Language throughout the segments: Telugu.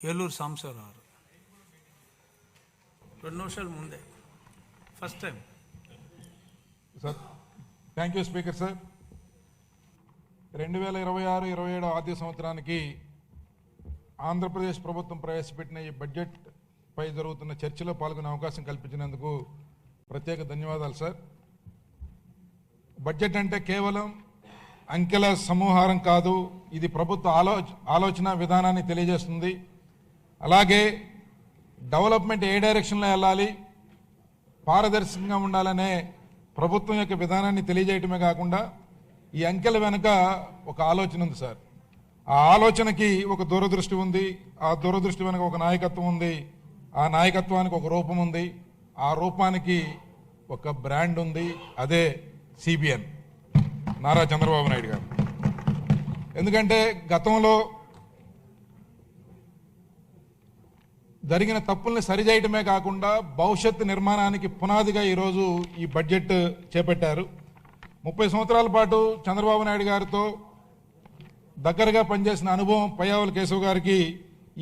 ఏలూరు సాంబశివరావు రెండు నిమిషాల ముందే. First time sir thank you speaker sir రెండు వేల ఇరవై ఆరు ఇరవై ఏడు ఆర్థిక సంవత్సరానికి ఆంధ్రప్రదేశ్ ప్రభుత్వం ప్రవేశపెట్టిన ఈ బడ్జెట్పై జరుగుతున్న చర్చలో పాల్గొనే అవకాశం కల్పించినందుకు ప్రత్యేక ధన్యవాదాలు సార్ బడ్జెట్ అంటే కేవలం అంకెల సమూహారం కాదు ఇది ప్రభుత్వ ఆలో ఆలోచన విధానాన్ని తెలియజేస్తుంది. అలాగే డెవలప్మెంట్ ఏ డైరెక్షన్లో వెళ్ళాలి పారదర్శకంగా ఉండాలనే ప్రభుత్వం యొక్క విధానాన్ని తెలియజేయటమే కాకుండా ఈ అంకెల వెనుక ఒక ఆలోచన ఉంది సార్. ఆ ఆలోచనకి ఒక దూరదృష్టి ఉంది ఆ దూరదృష్టి వెనుక ఒక నాయకత్వం ఉంది ఆ నాయకత్వానికి ఒక రూపం ఉంది ఆ రూపానికి ఒక బ్రాండ్ ఉంది అదే సిబిఎన్. నారా చంద్రబాబు నాయుడు గారు. ఎందుకంటే గతంలో జరిగిన తప్పుల్ని సరిచేయటమే కాకుండా భవిష్యత్తు నిర్మాణానికి పునాదిగా ఈరోజు ఈ బడ్జెట్ చేపట్టారు. ముప్పై సంవత్సరాల పాటు చంద్రబాబు నాయుడు గారితో దగ్గరగా పనిచేసిన అనుభవం పయ్యావుల కేశవ్ గారికి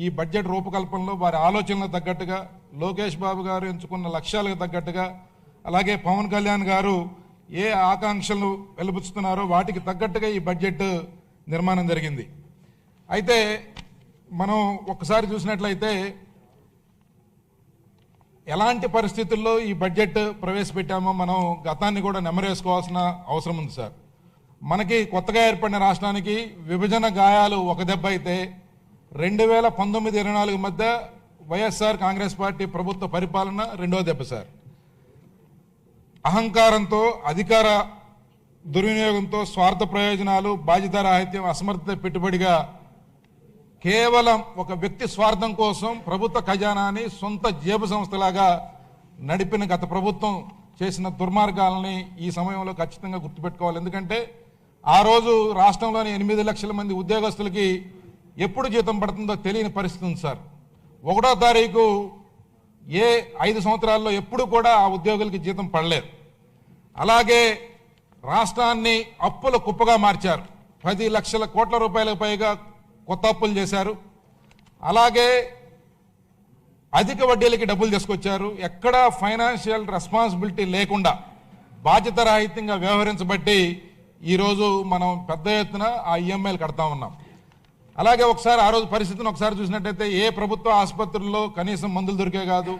ఈ బడ్జెట్ రూపకల్పనలో వారి ఆలోచనలకు తగ్గట్టుగా లోకేష్ బాబు గారు ఎంచుకున్న లక్ష్యాలకు తగ్గట్టుగా అలాగే పవన్ కళ్యాణ్ గారు ఏ ఆకాంక్షలు వెలుపుచ్చుతున్నారో వాటికి తగ్గట్టుగా ఈ బడ్జెట్ నిర్మాణం జరిగింది. అయితే మనం ఒక్కసారి చూసినట్లయితే ఎలాంటి పరిస్థితుల్లో ఈ బడ్జెట్ ప్రవేశపెట్టామో మనం గతాన్ని కూడా నెమరేసుకోవాల్సిన అవసరం ఉంది సార్. మనకి కొత్తగా ఏర్పడిన రాష్ట్రానికి విభజన గాయాలు ఒక దెబ్బ అయితే రెండు వేల పంతొమ్మిది ఇరవై నాలుగు మధ్య వైఎస్ఆర్ కాంగ్రెస్ పార్టీ ప్రభుత్వ పరిపాలన రెండో దెబ్బ సార్. అహంకారంతో అధికార దుర్వినియోగంతో స్వార్థ ప్రయోజనాలు బాధ్యతారాహిత్యం అసమర్థత పెట్టుబడిగా కేవలం ఒక వ్యక్తి స్వార్థం కోసం ప్రభుత్వ ఖజానాని సొంత జేబు సంస్థలాగా నడిపిన గత ప్రభుత్వం చేసిన దుర్మార్గాలని ఈ సమయంలో ఖచ్చితంగా గుర్తుపెట్టుకోవాలి. ఎందుకంటే ఆ రోజు రాష్ట్రంలోని ఎనిమిది లక్షల మంది ఉద్యోగస్తులకి ఎప్పుడు జీతం పడుతుందో తెలియని పరిస్థితి ఉంది సార్. ఒకటో తారీఖు ఏ ఐదు సంవత్సరాల్లో ఎప్పుడు కూడా ఆ ఉద్యోగులకి జీతం పడలేదు. అలాగే రాష్ట్రాన్ని అప్పుల కుప్పగా మార్చారు. పది లక్షల కోట్ల రూపాయలకు పైగా కొత్త అప్పులు చేశారు. అలాగే అధిక వడ్డీలకి డబ్బులు తీసుకొచ్చారు. ఎక్కడా ఫైనాన్షియల్ రెస్పాన్సిబిలిటీ లేకుండా బాధ్యత రాహిత్యంగా వ్యవహరించబట్టి ఈరోజు మనం పెద్ద ఎత్తున ఆ ఈఎంఐలు కడతా ఉన్నాం. అలాగే ఒకసారి ఆ రోజు పరిస్థితిని ఒకసారి చూసినట్టయితే ఏ ప్రభుత్వ ఆసుపత్రుల్లో కనీసం మందులు దొరికే కాదు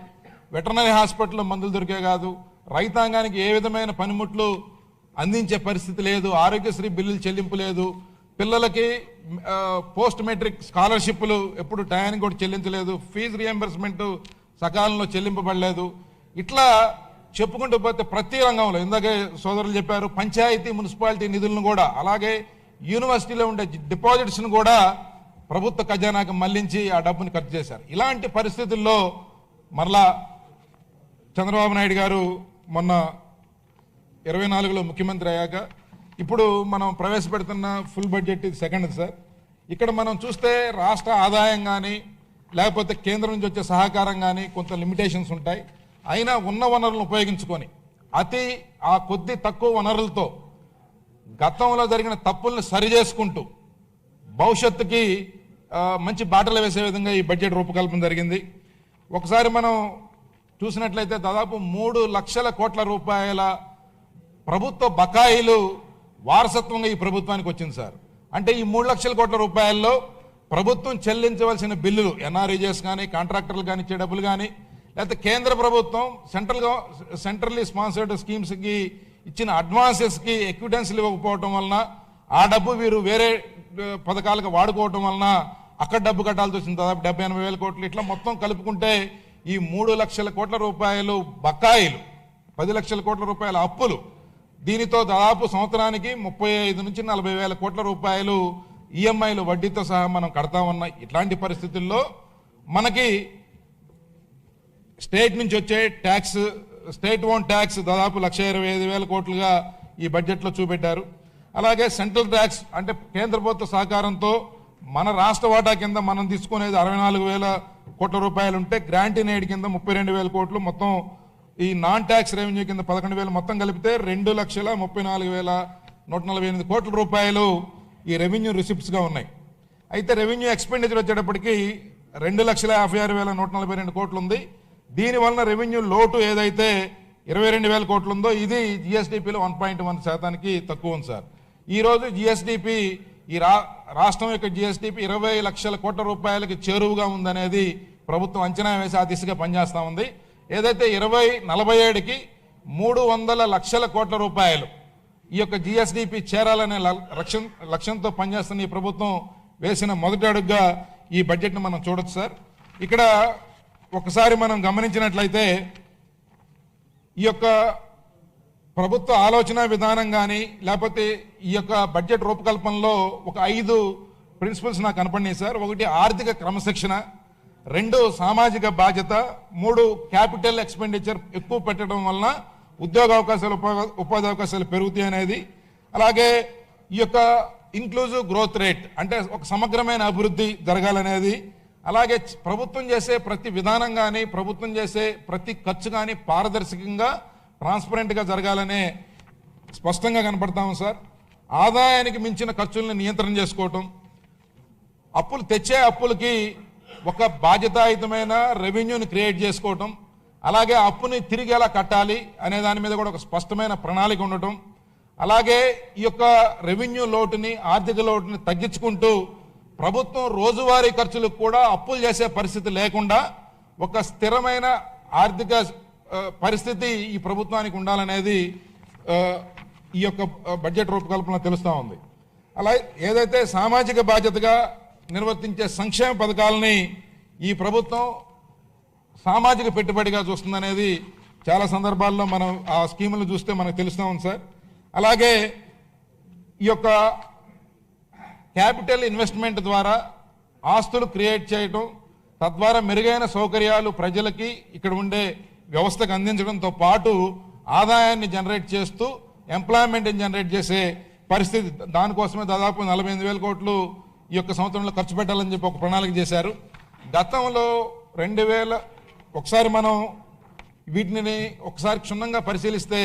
వెటర్నరీ హాస్పిటల్లో మందులు దొరికే కాదు రైతాంగానికి ఏ విధమైన పనిముట్లు అందించే పరిస్థితి లేదు ఆరోగ్యశ్రీ బిల్లులు చెల్లింపు లేదు పిల్లలకి పోస్ట్ మెట్రిక్ స్కాలర్షిప్లు ఎప్పుడు టయానికి కూడా చెల్లించలేదు. ఫీజు రియంబర్స్మెంట్ సకాలంలో చెల్లింపబడలేదు. ఇట్లా చెప్పుకుంటూ పోతే ప్రతి రంగంలో ఇందాకే సోదరులు చెప్పారు పంచాయతీ మున్సిపాలిటీ నిధులను కూడా అలాగే యూనివర్సిటీలో ఉండే డిపాజిట్స్ను కూడా ప్రభుత్వ ఖజానాకి మళ్ళించి ఆ డబ్బుని ఖర్చు చేశారు. ఇలాంటి పరిస్థితుల్లో మరలా చంద్రబాబు నాయుడు గారు మొన్న ఇరవై నాలుగులో ముఖ్యమంత్రి అయ్యాక ఇప్పుడు మనం ప్రవేశపెడుతున్న ఫుల్ బడ్జెట్ ఇది సెకండ్ సార్ ఇక్కడ మనం చూస్తే రాష్ట్ర ఆదాయం కానీ లేకపోతే కేంద్రం నుంచి వచ్చే సహకారం కానీ కొంత లిమిటేషన్స్ ఉంటాయి. అయినా ఉన్న వనరులను ఉపయోగించుకొని అతి ఆ కొద్ది తక్కువ వనరులతో గతంలో జరిగిన తప్పుల్ని సరిచేసుకుంటూ భవిష్యత్తుకి మంచి బాటలు వేసే విధంగా ఈ బడ్జెట్ రూపకల్పన జరిగింది. ఒకసారి మనం చూసినట్లయితే దాదాపు మూడు లక్షల కోట్ల రూపాయల ప్రభుత్వ బకాయిలు వారసత్వంగా ఈ ప్రభుత్వానికి వచ్చింది సార్. అంటే ఈ మూడు లక్షల కోట్ల రూపాయల్లో ప్రభుత్వం చెల్లించవలసిన బిల్లులు ఎన్ఆర్ఈజెస్ కానీ కాంట్రాక్టర్లు కానీ ఇచ్చే డబ్బులు కానీ లేకపోతే కేంద్ర ప్రభుత్వం సెంట్రల్ సెంట్రల్లీ స్పాన్సర్డ్ స్కీమ్స్కి ఇచ్చిన అడ్వాన్సెస్కి ఎక్విడెన్స్లు ఇవ్వకపోవటం వలన ఆ డబ్బు వీరు వేరే పథకాలకు వాడుకోవటం వలన అక్కడ డబ్బు కట్టాల్సి వచ్చింది. దాదాపు డెబ్బై ఎనభై వేల కోట్లు. ఇట్లా మొత్తం కలుపుకుంటే ఈ మూడు లక్షల కోట్ల రూపాయలు బకాయిలు పది లక్షల కోట్ల రూపాయల అప్పులు దీనితో దాదాపు సంవత్సరానికి ముప్పై ఐదు నుంచి నలభై వేల కోట్ల రూపాయలు ఈఎంఐలు వడ్డీతో సహా మనం కడతా ఉన్నాం. ఇట్లాంటి పరిస్థితుల్లో మనకి స్టేట్ నుంచి వచ్చే ట్యాక్స్ స్టేట్ ఓన్ ట్యాక్స్ దాదాపు లక్ష ఇరవై ఐదు వేల కోట్లుగా ఈ బడ్జెట్లో చూపెట్టారు. అలాగే సెంట్రల్ ట్యాక్స్ అంటే కేంద్ర ప్రభుత్వ సహకారంతో మన రాష్ట్ర వాటా కింద మనం తీసుకునేది అరవై నాలుగు వేల కోట్ల రూపాయలు ఉంటే గ్రాంట్ ఇన్ కింద ముప్పై రెండు వేల కోట్లు మొత్తం ఈ నాన్ ట్యాక్స్ రెవెన్యూ కింద పదకొండు వేలు మొత్తం కలిపితే రెండు లక్షల ముప్పై నాలుగు వేల నూట నలభై ఎనిమిది కోట్ల రూపాయలు ఈ రెవెన్యూ రిసిప్ట్స్గా ఉన్నాయి. అయితే రెవెన్యూ ఎక్స్పెండిచర్ వచ్చేటప్పటికి రెండు లక్షల యాభై ఆరు వేల నూట నలభై రెండు కోట్లు ఉంది దీని వలన రెవెన్యూ లోటు ఏదైతే ఇరవై రెండు వేల కోట్లు ఉందో ఇది జిఎస్డిపిలో వన్ పాయింట్ వన్ శాతానికి తక్కువ ఉంది సార్. ఈరోజు జిఎస్డిపి ఈ రా రాష్ట్రం యొక్క జిఎస్డిపి ఇరవై లక్షల కోట్ల రూపాయలకి చేరువుగా ఉందనేది ప్రభుత్వం అంచనా వేసి ఆ దిశగా పనిచేస్తూ ఉంది. ఏదైతే ఇరవై నలభై ఏడుకి మూడు వందల లక్షల కోట్ల రూపాయలు ఈ యొక్క జిఎస్డిపి చేరాలనే ల- లక్ష్యం లక్ష్యంతో పనిచేస్తున్న ఈ ప్రభుత్వం వేసిన మొదటి అడుగుగా ఈ బడ్జెట్ను మనం చూడొచ్చు సార్. ఇక్కడ ఒకసారి మనం గమనించినట్లయితే ఈ యొక్క ప్రభుత్వ ఆలోచన విధానం కానీ లేకపోతే ఈ యొక్క బడ్జెట్ రూపకల్పనలో ఒక ఐదు ప్రిన్సిపల్స్ నాకు కనపడినాయి సార్. ఒకటి ఆర్థిక క్రమశిక్షణ రెండు సామాజిక బాధ్యత మూడు క్యాపిటల్ ఎక్స్పెండిచర్ ఎక్కువ పెట్టడం వలన ఉద్యోగ అవకాశాలు ఉపా- ఉపాధి అవకాశాలు పెరుగుతాయి అనేది. అలాగే ఈ యొక్క ఇంక్లూజివ్ గ్రోత్ రేట్ అంటే ఒక సమగ్రమైన అభివృద్ధి జరగాలనేది. అలాగే ప్రభుత్వం చేసే ప్రతి విధానం కానీ ప్రభుత్వం చేసే ప్రతి ఖర్చు కానీ పారదర్శకంగా ట్రాన్స్పరెంట్గా జరగాలనే స్పష్టంగా కనపడతాము సార్. ఆదాయానికి మించిన ఖర్చులను నియంత్రణ చేసుకోవటం. అప్పులు తెచ్చే అప్పులకి ఒక బాధ్యతాయుతమైన రెవెన్యూని క్రియేట్ చేసుకోవటం అలాగే అప్పుని తిరిగి ఎలా కట్టాలి అనే దాని మీద కూడా ఒక స్పష్టమైన ప్రణాళిక ఉండటం అలాగే ఈ యొక్క రెవెన్యూ లోటుని ఆర్థిక లోటుని తగ్గించుకుంటూ ప్రభుత్వం రోజువారీ ఖర్చులకు కూడా అప్పులు చేసే పరిస్థితి లేకుండా ఒక స్థిరమైన ఆర్థిక పరిస్థితి ఈ ప్రభుత్వానికి ఉండాలనేది ఈ యొక్క బడ్జెట్ రూపకల్పన తెలుస్తూ ఉంది. అలా ఏదైతే సామాజిక బాధ్యతగా నిర్వర్తించే సంక్షేమ పథకాలని ఈ ప్రభుత్వం సామాజిక పెట్టుబడిగా చూస్తుందనేది చాలా సందర్భాల్లో మనం ఆ స్కీములను చూస్తే మనకు తెలుస్తూ ఉంది సార్. అలాగే ఈ యొక్క క్యాపిటల్ ఇన్వెస్ట్మెంట్ ద్వారా ఆస్తులు క్రియేట్ చేయటం తద్వారా మెరుగైన సౌకర్యాలు ప్రజలకి ఇక్కడ ఉండే వ్యవస్థకు అందించడంతో పాటు ఆదాయాన్ని జనరేట్ చేస్తూ ఎంప్లాయ్మెంట్ని జనరేట్ చేసే పరిస్థితి దానికోసమే దాదాపు నలభై వేల కోట్లు ఈ యొక్క సంవత్సరంలో ఖర్చు పెట్టాలని చెప్పి ఒక ప్రణాళిక చేశారు. గతంలో రెండు వేల ఒకసారి మనం వీటిని ఒకసారి క్షుణ్ణంగా పరిశీలిస్తే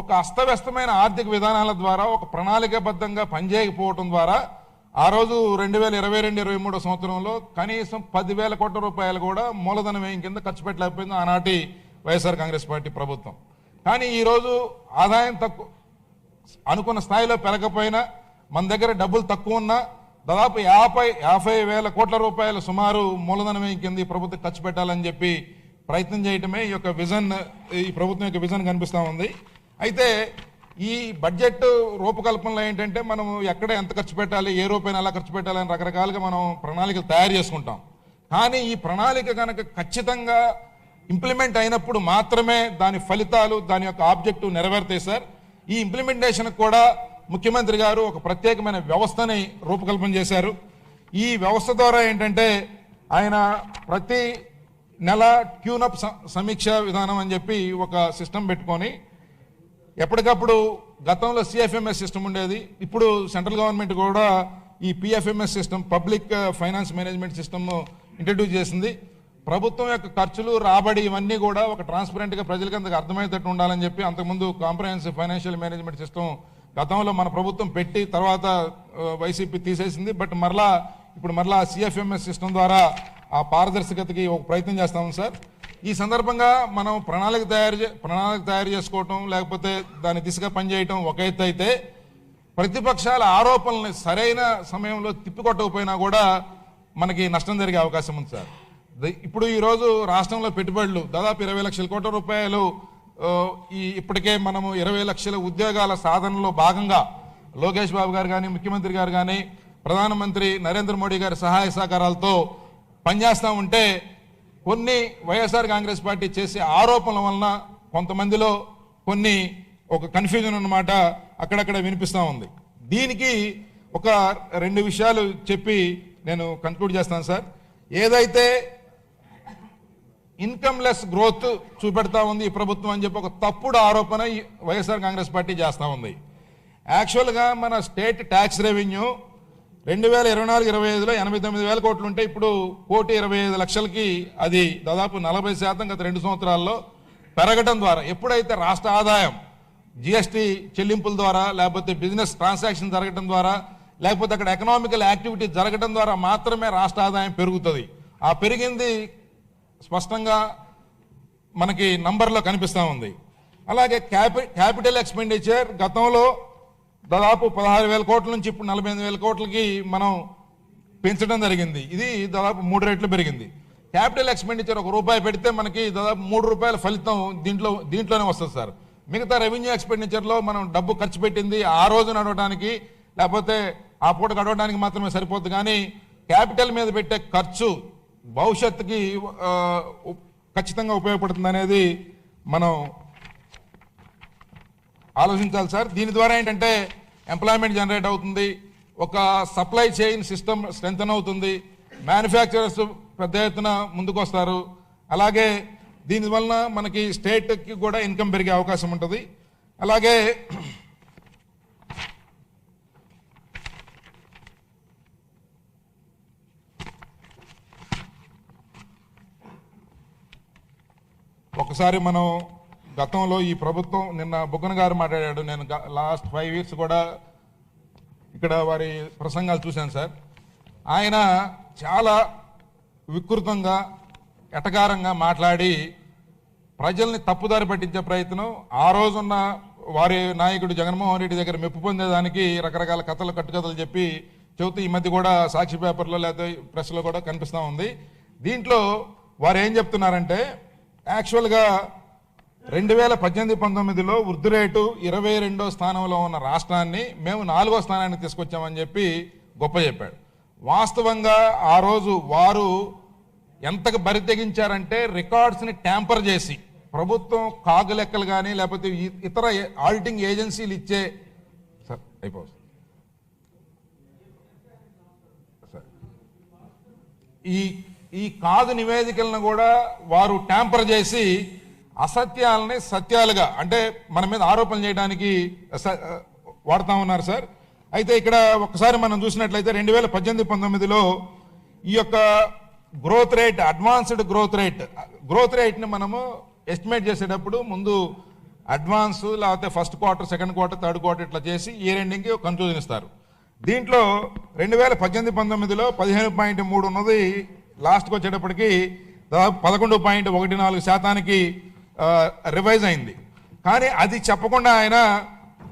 ఒక అస్తవ్యస్తమైన ఆర్థిక విధానాల ద్వారా ఒక ప్రణాళికాబద్ధంగా పనిచేయకపోవటం ద్వారా ఆ రోజు రెండు వేల ఇరవై రెండు ఇరవై మూడో సంవత్సరంలో కనీసం పదివేల కోట్ల రూపాయలు కూడా మూలధన వ్యయం కింద ఖర్చు పెట్టలేకపోయింది ఆనాటి వైఎస్ఆర్ కాంగ్రెస్ పార్టీ ప్రభుత్వం. కానీ ఈరోజు ఆదాయం తక్కువ అనుకున్న స్థాయిలో పెరగకపోయినా మన దగ్గర డబ్బులు తక్కువ ఉన్నా దాదాపు యాభై యాభై వేల కోట్ల రూపాయలు సుమారు మూలధనమే కింద ఈ ప్రభుత్వం ఖర్చు పెట్టాలని చెప్పి ప్రయత్నం చేయటమే ఈ యొక్క విజన్ ఈ ప్రభుత్వం యొక్క విజన్ కనిపిస్తూ ఉంది. అయితే ఈ బడ్జెట్ రూపకల్పనలో ఏంటంటే మనం ఎక్కడ ఎంత ఖర్చు పెట్టాలి ఏ రూపాయన ఎలా ఖర్చు పెట్టాలి అని రకరకాలుగా మనం ప్రణాళికలు తయారు చేసుకుంటాం. కానీ ఈ ప్రణాళిక కనుక ఖచ్చితంగా ఇంప్లిమెంట్ అయినప్పుడు మాత్రమే దాని ఫలితాలు దాని యొక్క ఆబ్జెక్టివ్ నెరవేరుతాయి సార్. ఈ ఇంప్లిమెంటేషన్ కూడా ముఖ్యమంత్రి గారు ఒక ప్రత్యేకమైన వ్యవస్థని రూపకల్పన చేశారు. ఈ వ్యవస్థ ద్వారా ఏంటంటే ఆయన ప్రతి నెల ట్యూనప్ స- సమీక్ష విధానం అని చెప్పి ఒక సిస్టమ్ పెట్టుకొని ఎప్పటికప్పుడు గతంలో సిఎఫ్ఎంఎస్ సిస్టమ్ ఉండేది. ఇప్పుడు సెంట్రల్ గవర్నమెంట్ కూడా ఈ PFMS system public finance management system introduce చేసింది. ప్రభుత్వం యొక్క ఖర్చులు రాబడి ఇవన్నీ కూడా ఒక ట్రాన్స్పరెంట్గా ప్రజలకు అంతకు అర్థమయ్యేటట్టు ఉండాలని చెప్పి అంతకుముందు కాంప్రహెన్సివ్ ఫైనాన్షియల్ మేనేజ్మెంట్ సిస్టమ్ గతంలో మన ప్రభుత్వం పెట్టి తర్వాత వైసీపీ తీసేసింది. బట్ మరలా ఇప్పుడు మరలా సిఎఫ్ఎంఎస్ సిస్టమ్ ద్వారా ఆ పారదర్శకతకి ఒక ప్రయత్నం చేస్తాము సార్. ఈ సందర్భంగా మనం ప్రణాళిక తయారు చే ప్రణాళిక తయారు చేసుకోవటం లేకపోతే దాని దిశగా పనిచేయటం ఒక ఎత్తు అయితే ప్రతిపక్షాల ఆరోపణల్ని సరైన సమయంలో తిప్పికొట్టకపోయినా కూడా మనకి నష్టం జరిగే అవకాశం ఉంది సార్. ఇప్పుడు ఈరోజు రాష్ట్రంలో పెట్టుబడులు దాదాపు ఇరవై లక్షల కోట్ల రూపాయలు ఈ ఇప్పటికే మనము ఇరవై లక్షల ఉద్యోగాల సాధనలో భాగంగా లోకేష్ బాబు గారు కానీ ముఖ్యమంత్రి గారు కానీ ప్రధానమంత్రి నరేంద్ర మోడీ గారి సహాయ సహకారాలతో పనిచేస్తూ ఉంటే కొన్ని వైఎస్ఆర్ కాంగ్రెస్ పార్టీ చేసే ఆరోపణల వలన కొంతమందిలో కొన్ని ఒక కన్ఫ్యూజన్ అన్నమాట అక్కడక్కడ వినిపిస్తూ ఉంది. దీనికి ఒక రెండు విషయాలు చెప్పి నేను కన్క్లూడ్ చేస్తాను సార్. ఏదైతే ఇన్కమ్ లెస్ గ్రోత్ చూపెడతా ఉంది ఈ ప్రభుత్వం అని చెప్పి ఒక తప్పుడు ఆరోపణ వైఎస్ఆర్ కాంగ్రెస్ పార్టీ చేస్తూ ఉంది. యాక్చువల్గా మన స్టేట్ ట్యాక్స్ రెవెన్యూ రెండు వేల ఇరవై నాలుగు ఇరవై ఐదులో ఎనభై తొమ్మిది వేల కోట్లు ఉంటే ఇప్పుడు కోటి ఇరవై ఐదు లక్షలకి అది దాదాపు నలభై శాతం గత రెండు సంవత్సరాల్లో పెరగడం ద్వారా ఎప్పుడైతే రాష్ట్ర ఆదాయం జిఎస్టీ చెల్లింపుల ద్వారా లేకపోతే బిజినెస్ ట్రాన్సాక్షన్ జరగడం ద్వారా లేకపోతే అక్కడ ఎకనామికల్ యాక్టివిటీ జరగడం ద్వారా మాత్రమే రాష్ట్ర ఆదాయం పెరుగుతుంది. ఆ పెరిగింది స్పష్టంగా మనకి నంబర్లో కనిపిస్తూ ఉంది. అలాగే క్యాపి క్యాపిటల్ ఎక్స్పెండిచర్ గతంలో దాదాపు పదహారు వేల కోట్ల నుంచి ఇప్పుడు నలభై ఎనిమిది వేల కోట్లకి మనం పెంచడం జరిగింది. ఇది దాదాపు మూడు రెట్లు పెరిగింది. క్యాపిటల్ ఎక్స్పెండిచర్ ఒక రూపాయి పెడితే మనకి దాదాపు మూడు రూపాయల ఫలితం దీంట్లో దీంట్లోనే వస్తుంది సార్. మిగతా రెవెన్యూ ఎక్స్పెండిచర్లో మనం డబ్బు ఖర్చు పెట్టింది ఆ రోజు నడవడానికి లేకపోతే ఆ పూట గడవడానికి మాత్రమే సరిపోద్ది. కానీ క్యాపిటల్ మీద పెట్టే ఖర్చు భవిష్యత్తుకి ఖచ్చితంగా ఉపయోగపడుతుంది అనేది మనం ఆలోచించాలి సార్. దీని ద్వారా ఏంటంటే ఎంప్లాయ్మెంట్ జనరేట్ అవుతుంది. ఒక సప్లై చైన్ సిస్టమ్ స్ట్రెంగ్తన్ అవుతుంది. మ్యానుఫ్యాక్చరర్స్ పెద్ద ఎత్తున ముందుకు అలాగే దీనివలన మనకి స్టేట్కి కూడా ఇన్కమ్ పెరిగే అవకాశం ఉంటుంది. అలాగే ఒకసారి మనం గతంలో ఈ ప్రభుత్వం నిన్న బుగ్గన గారు మాట్లాడాడు. నేను లాస్ట్ ఫైవ్ ఇయర్స్ కూడా ఇక్కడ వారి ప్రసంగాలు చూశాను సార్. ఆయన చాలా వికృతంగా ఎటకారంగా మాట్లాడి ప్రజల్ని తప్పుదారి పట్టించే ప్రయత్నం ఆ రోజున్న వారి నాయకుడు జగన్మోహన్ రెడ్డి దగ్గర మెప్పు పొందేదానికి రకరకాల కథలు కట్టుకథలు చెప్పి చెబుతూ ఈ మధ్య కూడా సాక్షి పేపర్లో లేకపోతే ప్రెస్లో కూడా కనిపిస్తూ ఉంది. దీంట్లో వారు ఏం చెప్తున్నారంటే యాక్చువల్గా రెండు వేల పద్దెనిమిది పంతొమ్మిదిలో వృద్ధి రేటు ఇరవై రెండో స్థానంలో ఉన్న రాష్ట్రాన్ని మేము నాలుగో స్థానానికి తీసుకొచ్చామని చెప్పి గొప్ప చెప్పాడు. వాస్తవంగా ఆ రోజు వారు ఎంతకు బరి తెగించారంటే రికార్డ్స్ని ట్యాంపర్ చేసి ప్రభుత్వం కాగు లెక్కలు కానీ లేకపోతే ఇతర ఆడిటింగ్ ఏజెన్సీలు ఇచ్చే సార్ అయిపోతుంది సార్. ఈ ఈ కాదు నివేదికలను కూడా వారు ట్యాంపర్ చేసి అసత్యాలని సత్యాలుగా అంటే మన మీద ఆరోపణలు చేయడానికి స- వాడుతా ఉన్నారు సార్. అయితే ఇక్కడ ఒకసారి మనం చూసినట్లయితే రెండు వేల పద్దెనిమిది పంతొమ్మిదిలో ఈ యొక్క growth rate advanced growth rate growth రేట్ని మనము ఎస్టిమేట్ చేసేటప్పుడు ముందు అడ్వాన్స్ లేకపోతే first quarter second quarter third quarter ఇట్లా చేసి ఈ రెండింటికి కన్క్లూజన్ ఇస్తారు. దీంట్లో రెండు వేల పద్దెనిమిది పంతొమ్మిదిలో పదిహేను పాయింట్ మూడు ఉన్నది లాస్ట్కి వచ్చేటప్పటికి దాదాపు పదకొండు పాయింట్ ఒకటి నాలుగు శాతానికి రివైజ్ అయింది. కానీ అది చెప్పకుండా ఆయన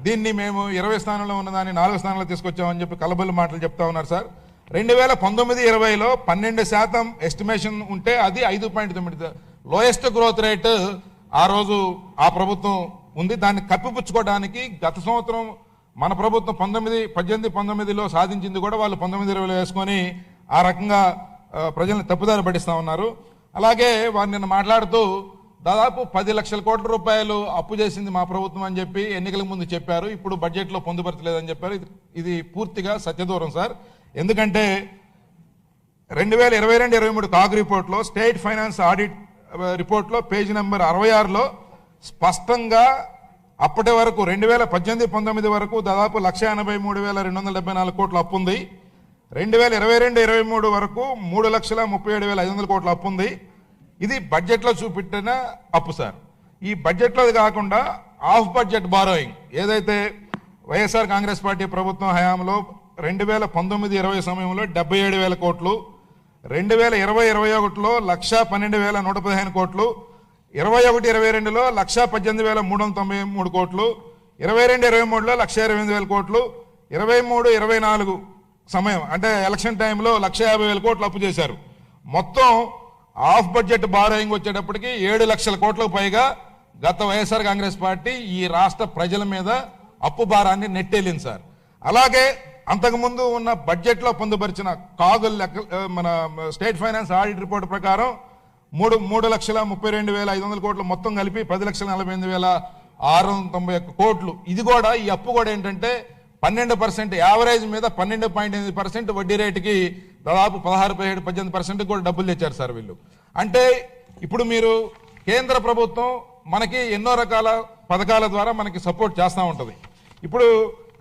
దీన్ని మేము ఇరవై స్థానంలో ఉన్నదాన్ని నాలుగు స్థానంలో తీసుకొచ్చామని చెప్పి కలబల్లి మాటలు చెప్తా ఉన్నారు సార్. రెండు వేల పంతొమ్మిది ఇరవైలో పన్నెండు శాతం ఎస్టిమేషన్ ఉంటే అది ఐదు పాయింట్ తొమ్మిది లోయెస్ట్ గ్రోత్ రేట్ ఆ రోజు ఆ ప్రభుత్వం ఉంది. దాన్ని కప్పిపుచ్చుకోవడానికి గత సంవత్సరం మన ప్రభుత్వం పంతొమ్మిది పద్దెనిమిది పంతొమ్మిదిలో సాధించింది కూడా వాళ్ళు పంతొమ్మిది ఇరవైలో వేసుకొని ఆ రకంగా ప్రజల్ని తప్పుదారి పట్టిస్తూ ఉన్నారు. అలాగే వారు నిన్న మాట్లాడుతూ దాదాపు పది లక్షల కోట్ల రూపాయలు అప్పు చేసింది మా ప్రభుత్వం అని చెప్పి ఎన్నికల ముందు చెప్పారు. ఇప్పుడు బడ్జెట్లో పొందుపరచలేదని చెప్పారు. ఇది పూర్తిగా సత్యదూరం సార్. ఎందుకంటే రెండు వేల ఇరవై రెండు ఇరవై మూడు కాగ్ రిపోర్ట్లో స్టేట్ ఫైనాన్స్ ఆడిట్ రిపోర్ట్లో పేజీ నెంబర్ అరవై ఆరులో స్పష్టంగా అప్పటి వరకు రెండు వేల పద్దెనిమిది పంతొమ్మిది వరకు దాదాపు లక్ష ఎనభై మూడు వేల రెండు వందల డెబ్బై నాలుగు కోట్ల అప్పు ఉంది రెండు వేల ఇరవై రెండు ఇరవై మూడు వరకు మూడు లక్షల ముప్పై ఏడు వేల ఐదు వందల కోట్ల అప్పు ఉంది. ఇది బడ్జెట్లో చూపెట్టిన అప్పు సార్. ఈ బడ్జెట్లో కాకుండా ఆఫ్ బడ్జెట్ బారోయింగ్. ఏదైతే వైఎస్ఆర్ కాంగ్రెస్ పార్టీ ప్రభుత్వం హయాంలో రెండు వేల పంతొమ్మిది ఇరవై సమయంలో డెబ్బై ఏడు వేల కోట్లు రెండు వేల ఇరవై ఇరవై ఒకటిలో లక్ష పన్నెండు వేల నూట పదిహేను కోట్లు ఇరవై ఒకటి ఇరవై రెండులో లక్ష పద్దెనిమిది వేల మూడు వందల తొంభై మూడు కోట్లు ఇరవై రెండు ఇరవై మూడులో లక్ష ఇరవై ఎనిమిది వేల కోట్లు ఇరవై మూడు ఇరవై నాలుగు సమయం అంటే ఎలక్షన్ టైంలో లక్ష యాభై వేల కోట్లు అప్పు చేశారు. మొత్తం ఆఫ్ బడ్జెట్ బారోయింగ్ వచ్చేటప్పటికి ఏడు లక్షల కోట్లకు పైగా గత వైఎస్ఆర్ కాంగ్రెస్ పార్టీ ఈ రాష్ట్ర ప్రజల మీద అప్పు భారాన్ని నెట్టేలింది సార్. అలాగే అంతకుముందు ఉన్న బడ్జెట్లో పొందుపరిచిన కాగుల్ లెక్క మన స్టేట్ ఫైనాన్స్ ఆడిట్ రిపోర్ట్ ప్రకారం మూడు మూడు లక్షల ముప్పై రెండు వేల ఐదు వందల కోట్లు మొత్తం కలిపి పది లక్షల నలభై ఎనిమిది వేల ఆరు వందల తొంభై ఒక్క కోట్లు. ఇది కూడా ఈ అప్పు కూడా ఏంటంటే పన్నెండు పర్సెంట్ యావరేజ్ మీద పన్నెండు పాయింట్ ఎనిమిది పర్సెంట్ వడ్డీ రేటుకి దాదాపు పదహారు పదిహేడు పద్దెనిమిది పర్సెంట్ కూడా డబ్బులు తెచ్చారు సార్ వీళ్ళు. అంటే ఇప్పుడు మీరు కేంద్ర ప్రభుత్వం మనకి ఎన్నో రకాల పథకాల ద్వారా మనకి సపోర్ట్ చేస్తూ ఉంటుంది. ఇప్పుడు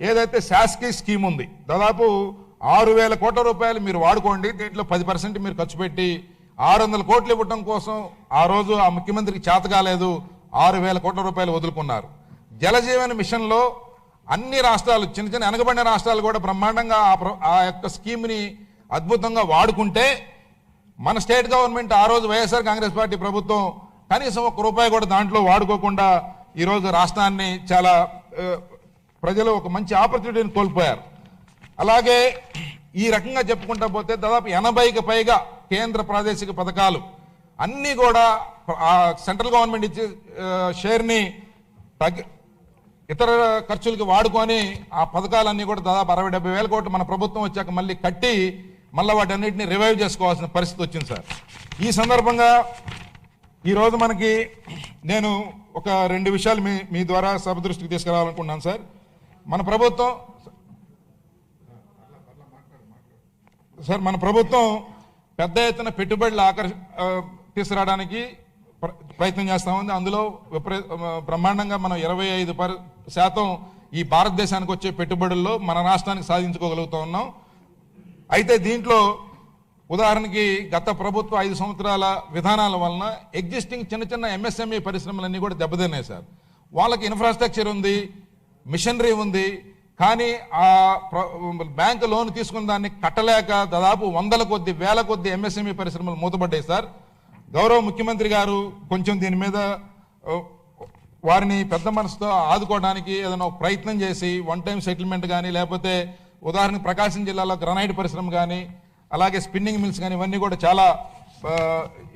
ఏదైతే శాస్కీ స్కీమ్ ఉంది దాదాపు ఆరు వేల కోట్ల రూపాయలు మీరు వాడుకోండి దీంట్లో పది పర్సెంట్ మీరు ఖర్చు పెట్టి ఆరు వందల కోట్లు ఇవ్వడం కోసం ఆ రోజు ఆ ముఖ్యమంత్రికి చేత కాలేదు ఆరు వేల కోట్ల రూపాయలు వదులుకున్నారు. జలజీవన్ మిషన్లో అన్ని రాష్ట్రాలు చిన్న చిన్న వెనకబడిన రాష్ట్రాలు కూడా బ్రహ్మాండంగా ఆ ప్ర- ఆ యొక్క స్కీమ్ని అద్భుతంగా వాడుకుంటే మన స్టేట్ గవర్నమెంట్ ఆ రోజు వైఎస్ఆర్ కాంగ్రెస్ పార్టీ ప్రభుత్వం కనీసం ఒక్క రూపాయి కూడా దాంట్లో వాడుకోకుండా ఈరోజు రాష్ట్రాన్ని చాలా ప్రజలు ఒక మంచి ఆపర్చునిటీని కోల్పోయారు. అలాగే ఈ రకంగా చెప్పుకుంటా పోతే దాదాపు ఎనభైకి పైగా కేంద్ర ప్రాదేశిక పథకాలు అన్నీ కూడా సెంట్రల్ గవర్నమెంట్ ఇచ్చే షేర్ని తగ్గి ఇతర ఖర్చులకి వాడుకొని ఆ పథకాలన్నీ కూడా దాదాపు అరవై డెబ్బై వేల కోట్లు మన ప్రభుత్వం వచ్చాక మళ్ళీ కట్టి మళ్ళీ వాటన్నిటిని రివైవ్ చేసుకోవాల్సిన పరిస్థితి వచ్చింది సార్. ఈ సందర్భంగా ఈరోజు మనకి నేను ఒక రెండు విషయాలు మీ మీ ద్వారా సభ దృష్టికి తీసుకురావాలనుకుంటున్నాను సార్. మన ప్రభుత్వం సార్ మన ప్రభుత్వం పెద్ద ఎత్తున పెట్టుబడులు ఆకర్ష తీసుకురావడానికి ప్రయత్నం చేస్తా ఉంది. అందులో విపరీ బ్రహ్మాండంగా మనం ఇరవై ఐదు పర్ శాతం ఈ భారతదేశానికి వచ్చే పెట్టుబడుల్లో మన రాష్ట్రానికి సాధించుకోగలుగుతూ ఉన్నాం. అయితే దీంట్లో ఉదాహరణకి గత ప్రభుత్వ ఐదు సంవత్సరాల విధానాల వలన ఎగ్జిస్టింగ్ చిన్న చిన్న ఎంఎస్ఎంఈ పరిశ్రమలన్నీ కూడా దెబ్బతిన్నాయి సార్. వాళ్ళకి ఇన్ఫ్రాస్ట్రక్చర్ ఉంది మిషనరీ ఉంది కానీ ఆ బ్యాంకు లోన్ తీసుకున్న దాన్ని కట్టలేక దాదాపు వందల కొద్ది వేల కొద్ది ఎంఎస్ఎంఈ పరిశ్రమలు మూతపడ్డాయి సార్. గౌరవ ముఖ్యమంత్రి గారు కొంచెం దీని మీద వారిని పెద్ద మనసుతో ఆదుకోవడానికి ఏదైనా ప్రయత్నం చేసి వన్ టైం సెటిల్మెంట్ కానీ లేకపోతే ఉదాహరణకు ప్రకాశం జిల్లాలో గ్రనైట్ పరిశ్రమ కానీ అలాగే స్పిన్నింగ్ మిల్స్ కానీ ఇవన్నీ కూడా చాలా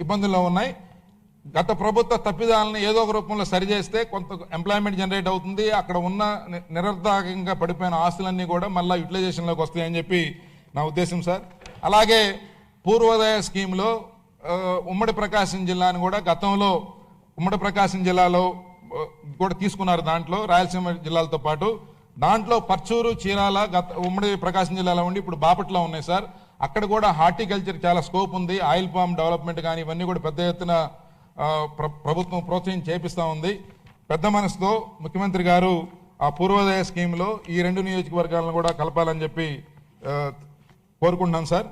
ఇబ్బందుల్లో ఉన్నాయి. గత ప్రభుత్వ తప్పిదాలను ఏదో ఒక రూపంలో సరిచేస్తే కొంత ఎంప్లాయ్మెంట్ జనరేట్ అవుతుంది. అక్కడ ఉన్న ని- నిరర్ధకంగా పడిపోయిన ఆస్తులన్నీ కూడా మళ్ళీ యూటిలైజేషన్లోకి వస్తాయని చెప్పి నా ఉద్దేశం సార్. అలాగే పూర్వోదయ స్కీమ్లో ఉమ్మడి ప్రకాశం జిల్లాను కూడా గతంలో ఉమ్మడి ప్రకాశం జిల్లాలో కూడా తీసుకున్నారు దాంట్లో రాయలసీమ జిల్లాలతో పాటు. దాంట్లో పర్చూరు చీరాల గత ఉమ్మడి ప్రకాశం జిల్లాలో ఉండి ఇప్పుడు బాపట్లో ఉన్నాయి సార్. అక్కడ కూడా హార్టికల్చర్ చాలా స్కోప్ ఉంది. ఆయిల్ పామ్ డెవలప్మెంట్ కానీ ఇవన్నీ కూడా పెద్ద ఎత్తున ప్ర- ప్రభుత్వం ప్రోత్సహం చేపిస్తూ ఉంది. పెద్ద మనసుతో ముఖ్యమంత్రి గారు ఆ పూర్వోదయ స్కీమ్లో ఈ రెండు నియోజకవర్గాలను కూడా కలపాలని చెప్పి కోరుకుంటున్నాం సార్.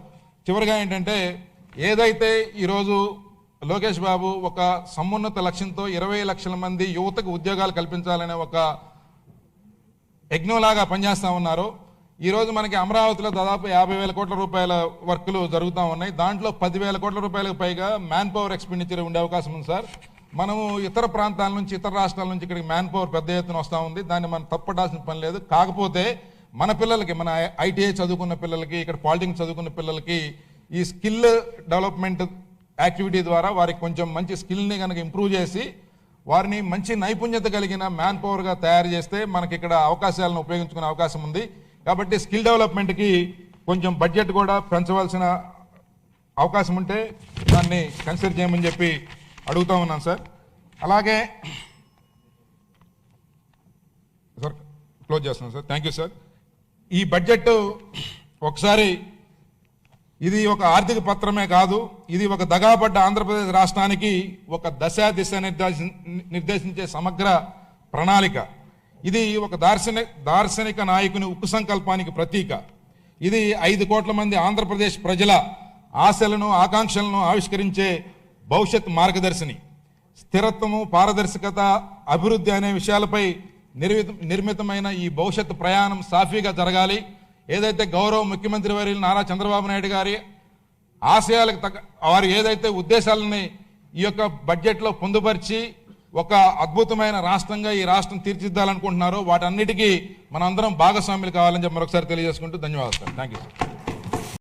చివరిగా ఏంటంటే ఏదైతే ఈరోజు లోకేష్ బాబు ఒక సమున్నత లక్ష్యంతో ఇరవై లక్షల మంది యువతకు ఉద్యోగాలు కల్పించాలనే ఒక యజ్ఞంలాగా పనిచేస్తూ ఉన్నారు. ఈరోజు మనకి అమరావతిలో దాదాపు యాభై వేల కోట్ల రూపాయల వర్కులు జరుగుతూ ఉన్నాయి. దాంట్లో పదివేల కోట్ల రూపాయలకు పైగా మ్యాన్ పవర్ ఎక్స్పెండిచర్ ఉండే అవకాశం ఉంది సార్. మనము ఇతర ప్రాంతాల నుంచి ఇతర రాష్ట్రాల నుంచి ఇక్కడికి మ్యాన్ పవర్ పెద్ద ఎత్తున వస్తూ ఉంది. దాన్ని మనం తప్పడాల్సిన పని లేదు. కాకపోతే మన పిల్లలకి మన ఐటీఐ చదువుకున్న పిల్లలకి ఇక్కడ పాలిటిక్స్ చదువుకున్న పిల్లలకి ఈ స్కిల్ డెవలప్మెంట్ యాక్టివిటీ ద్వారా వారికి కొంచెం మంచి స్కిల్ని కనుక ఇంప్రూవ్ చేసి వారిని మంచి నైపుణ్యత కలిగిన మ్యాన్ పవర్గా తయారు చేస్తే మనకి ఇక్కడ అవకాశాలను ఉపయోగించుకునే అవకాశం ఉంది. కాబట్టి స్కిల్ డెవలప్మెంట్కి కొంచెం బడ్జెట్ కూడా పెంచవలసిన అవకాశం ఉంటే దాన్ని కన్సిడర్ చేయమని చెప్పి అడుగుతా ఉన్నాను సార్. అలాగే సార్ క్లోజ్ చేస్తున్నాను సార్. Thank you sir. ఈ బడ్జెట్ ఒకసారి ఇది ఒక ఆర్థిక పత్రమే కాదు ఇది ఒక దగాబడ్డ ఆంధ్రప్రదేశ్ రాష్ట్రానికి ఒక దశ దిశ నిర్దేశి నిర్దేశించే సమగ్ర ప్రణాళిక. ఇది ఒక దార్శనిక దార్శనిక నాయకుని ఉక్కు సంకల్పానికి ప్రతీక. ఇది ఐదు కోట్ల మంది ఆంధ్రప్రదేశ్ ప్రజల ఆశలను ఆకాంక్షలను ఆవిష్కరించే భవిష్యత్ మార్గదర్శిని. స్థిరత్వము పారదర్శకత అభివృద్ధి అనే విషయాలపై నిర్మిత నిర్మితమైన ఈ భవిష్యత్ ప్రయాణం సాఫీగా జరగాలి. ఏదైతే గౌరవ ముఖ్యమంత్రి వారి నారా చంద్రబాబు నాయుడు గారి ఆశయాలకు తగ్గ వారు ఏదైతే ఉద్దేశాలని ఈ యొక్క బడ్జెట్లో పొందుపరిచి ఒక అద్భుతమైన రాష్ట్రంగా ఈ రాష్ట్రం తీర్చిదిద్దాలనుకుంటున్నారో వాటన్నిటికీ మనందరం భాగస్వాములు కావాలని చెప్పి మరొకసారి తెలియజేసుకుంటూ ధన్యవాదాలు సార్. Thank you sir.